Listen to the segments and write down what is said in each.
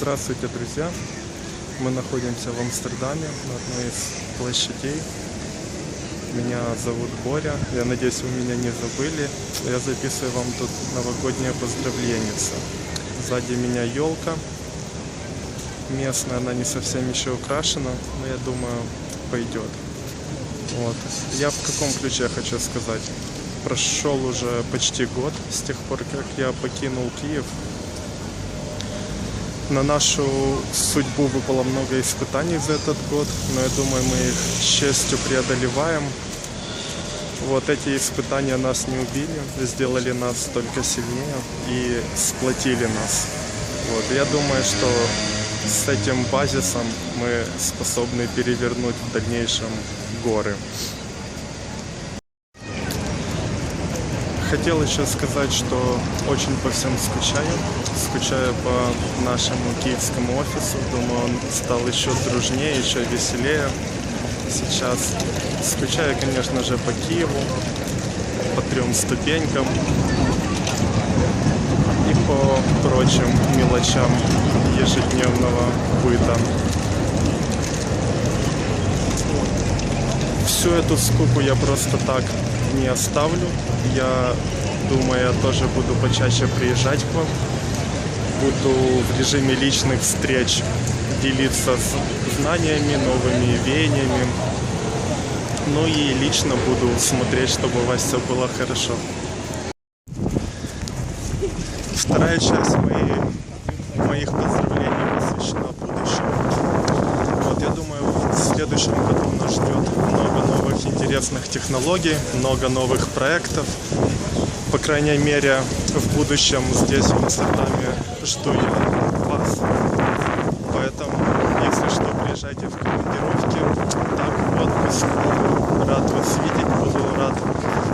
Здравствуйте, друзья! Мы находимся в Амстердаме на одной из площадей. Меня зовут Боря. Я надеюсь, вы меня не забыли. Я записываю вам тут новогоднее поздравление. Сзади меня елка. Местная, она не совсем еще украшена, но я думаю, пойдет. Вот. Я в каком ключе хочу сказать? Прошел уже почти год с тех пор, как я покинул Киев. На нашу судьбу выпало много испытаний за этот год, но я думаю, мы их с честью преодолеваем. Вот эти испытания нас не убили, сделали нас только сильнее и сплотили нас. Вот. Я думаю, что с этим базисом мы способны перевернуть в дальнейшем горы. Хотел еще сказать, что очень по всем скучаю. Скучаю по нашему киевскому офису. Думаю, он стал еще дружнее, еще веселее сейчас. Скучаю, конечно же, по Киеву, по трем ступенькам и по прочим мелочам ежедневного быта. Всю эту скуку я просто так не оставлю. Я думаю, я тоже буду почаще приезжать к вам. Буду в режиме личных встреч делиться с знаниями, новыми веяниями. Ну и лично буду смотреть, чтобы у вас все было хорошо. Вторая часть моей, моих поздравлений посвящена будущему. Вот я думаю, в следующем году нас ждет много новых интересных технологий, много новых проектов. По крайней мере, в будущем здесь, в Амстердаме, жду я вас. Поэтому, если что, приезжайте в командировки. Так, в отпуск. Буду рад вас видеть, буду рад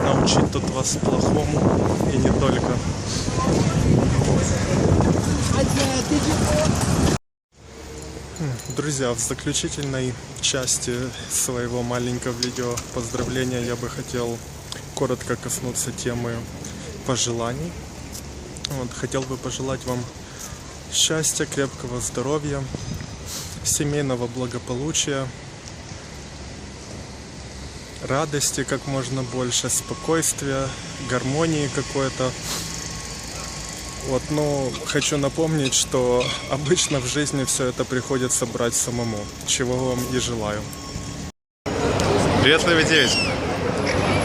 научить тут вас плохому и не только. Друзья, в заключительной части своего маленького видео поздравления я бы хотел коротко коснуться темы пожеланий. Вот, хотел бы пожелать вам счастья, крепкого здоровья, семейного благополучия, радости как можно больше, спокойствия, гармонии какой-то. Вот, но хочу напомнить, что обычно в жизни все это приходится брать самому, чего вам и желаю. Привет, Леви 9.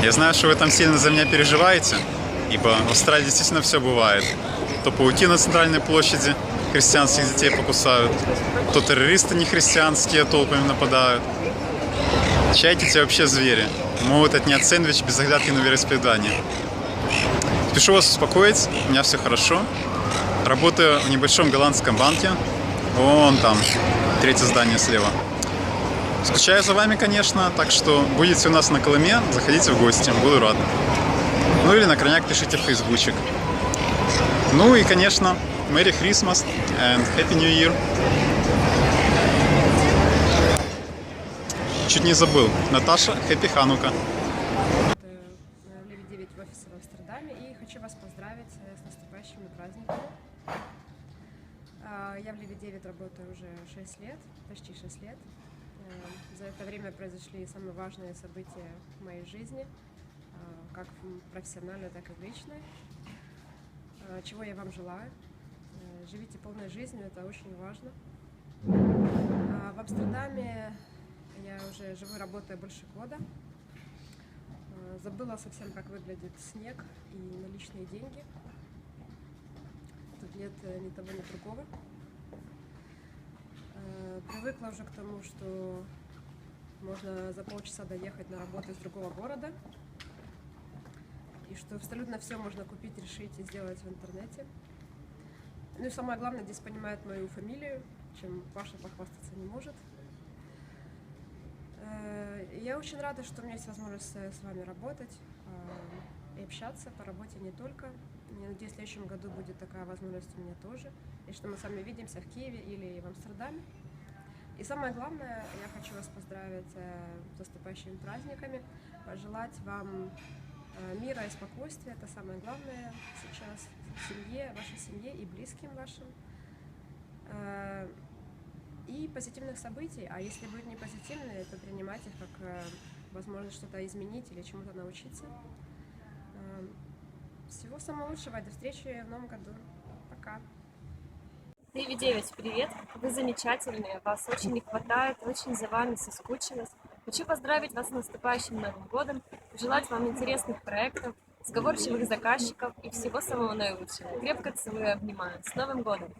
Я знаю, что вы там сильно за меня переживаете, ибо в Австралии действительно все бывает. То пауки на центральной площади христианских детей покусают, то террористы нехристианские толпами нападают. Чайки те вообще звери. Могут отнять сэндвич без оглядки на вероисповедание. Спешу вас успокоить, у меня все хорошо. Работаю в небольшом голландском банке. Вон там, третье здание слева. Скучаю за вами, конечно, так что будете у нас на Колыме, заходите в гости, буду рад. Ну или на крайняк пишите в фейсбучик. Ну и, конечно, Merry Christmas and Happy New Year. Чуть не забыл. Наташа, Happy Ханука. э, Леви 9 в офисе в Амстердаме и поздравить с наступающими праздниками. А, Я в Леви 9 работаю уже 6 лет, почти 6 лет. Э, За это время произошли самые важные события в моей жизни, а, как в профессиональной, так и в. А, Чего я вам желаю? Э, Живите полной жизнью, это очень важно. В Амстердаме я уже живу работаю больше года. Забыла совсем, как выглядит снег и наличные деньги. Тут нет э, ни того, ни другого. Э, Привыкла уже к тому, что можно за полчаса доехать на работу из другого города. И что абсолютно все можно купить, решить и сделать в интернете. Ну и самое главное, здесь понимают мою фамилию, чем Паша похвастаться не может. Э, Я очень рада, что у меня есть возможность э, с вами работать э, и общаться по работе не только. Я надеюсь, в следующем году будет такая возможность у меня тоже. И что мы с вами видимся в Киеве или в Амстердаме. И самое главное, я хочу вас поздравить э, с наступающими праздниками, пожелать вам мира и спокойствия. Это самое главное сейчас в семье, вашей семье и близким вашим. Э, позитивных событий, а если будут не позитивные, то принимать их как э, возможность что-то изменить или чему-то научиться. Э, Всего самого лучшего. До встречи в новом году. Пока. Девять девять, привет! Вы замечательные, вас очень не хватает, очень за вами соскучилась. Хочу поздравить вас с наступающим Новым годом, пожелать вам интересных проектов, сговорчивых заказчиков и всего самого наилучшего. Крепко целую и обнимаю. С Новым годом!